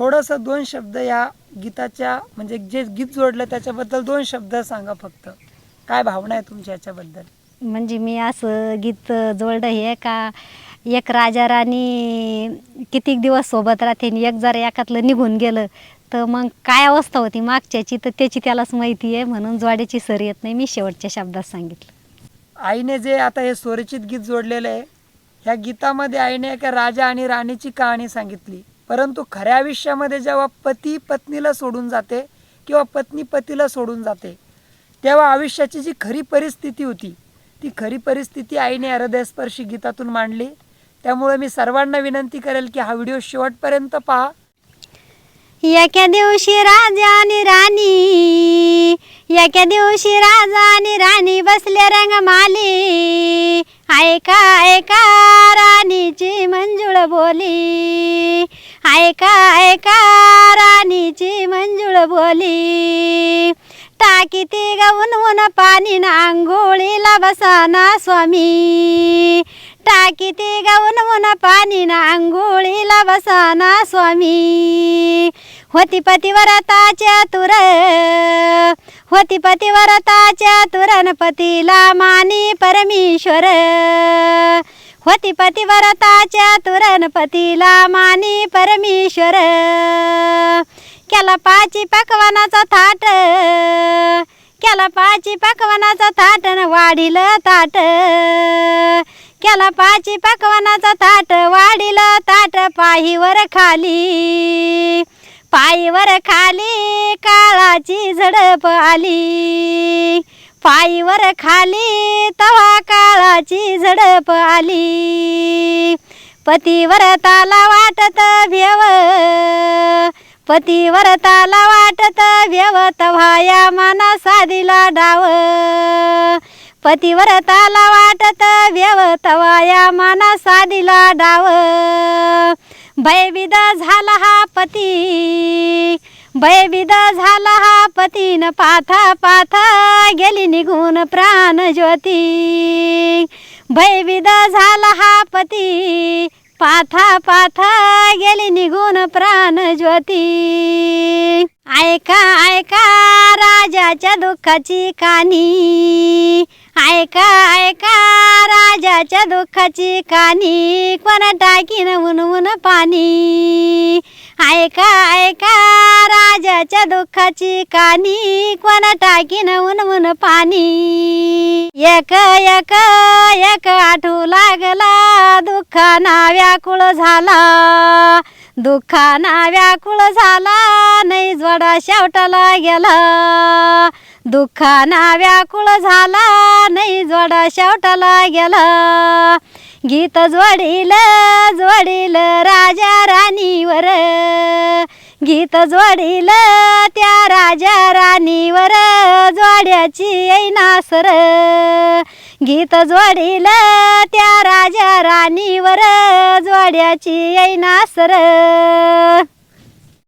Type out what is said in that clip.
थोडंसं दोन शब्द या गीताच्या म्हणजे जे गीत जोडलं त्याच्याबद्दल दोन शब्द सांगा फक्त. काय भावना आहे तुमच्या याच्याबद्दल? म्हणजे मी असं गीत जोडलं हे का एक राजा राणी कितीक दिवस सोबत राहते आणि एक जर एकातलं निघून गेलं तर मग काय अवस्था होती मागच्याची? तर त्याची त्यालाच माहिती आहे म्हणून जोड्याची सर येत नाही. मी शेवटच्या शब्दात सांगितलं. आईने जे आता हे स्वरचित गीत जोडलेलं आहे ह्या गीतामध्ये आईने एका राजा आणि राणीची कहाणी सांगितली. परंतु खऱ्या आयुष्यामध्ये जेव्हा पती पत्नीला सोडून जाते किंवा पत्नी पतीला सोडून जाते तेव्हा आयुष्याची जी खरी परिस्थिती होती ती खरी परिस्थिती आईने हृदयस्पर्शी गीतातून मांडली. त्यामुळे मी सर्वांना विनंती करेल की हा व्हिडिओ शेवटपर्यंत पहा. एका दिवशी राजा आणि राणी एका दिवशी राजा आणि राणी बसले रंगमाली. ऐका ऐका राणीची मंजुळ बोली. ऐका ऐका राणीची मंजुळ बोली. टाकी ती गाऊन ऊन पाणी ना आंघोळीला बसाना स्वामी. टाकी ती गाऊन ऊन पाणी ना आंघोळीला बसाना स्वामी. होती पतिव्रताच्या तुर होती पतिव्रताच्या तुरन पतीला मानी परमेश्वर. होती पतिव्रताच्या तुरन पतीला मानी परमेश्वर. केला पाची पकवानाचा थाट. केला पाची पकवानाचा थाट वाढील ताट. केला पाची पकवानाचा ताट वाढील ताट पायीवर खाली. पायीवर खाली काळाची झडप आली. पायीवर खाली तवा काळाची झडप आली. पतिव्रताला वाटत भेव पतिव्रताला वाटत भेव तव्हाया मना साधीला डाव. पतिव्रताला वाटत भेव तवाया मना साधीला डाव. भयविद झाला हा पती भयविद झाला हा पतीन पाथा पाथा गेली निघून प्राण ज्योती. भयविद झाला हा पती पाथा पाथा गेली निघून प्राण ज्योती. ऐका ऐका राजाच्या दुःखाची कानी ऐका ऐका राजाच्या दुःखाची कानी कोण टाकीन उन उन पाणी. ऐका ऐका राजाच्या दुःखाची कानी कोण टाकीन ऊन पाणी. एक एक एक आठू लागला दुःखाना व्याकुळ झाला. दुःखाना व्याकुळ झाला नाही जोडा शेवटाला गेला. दुःखाना व्याकुळ झाला नाही जोडा शेवटाला गेला. गीत जोडील जोडील राजा राणीवर. गीत जोडील त्या राजा राणीवर जोड्याची ऐनासर गीत जोडील त्या राजा राणीवर जोड्याची ऐनासर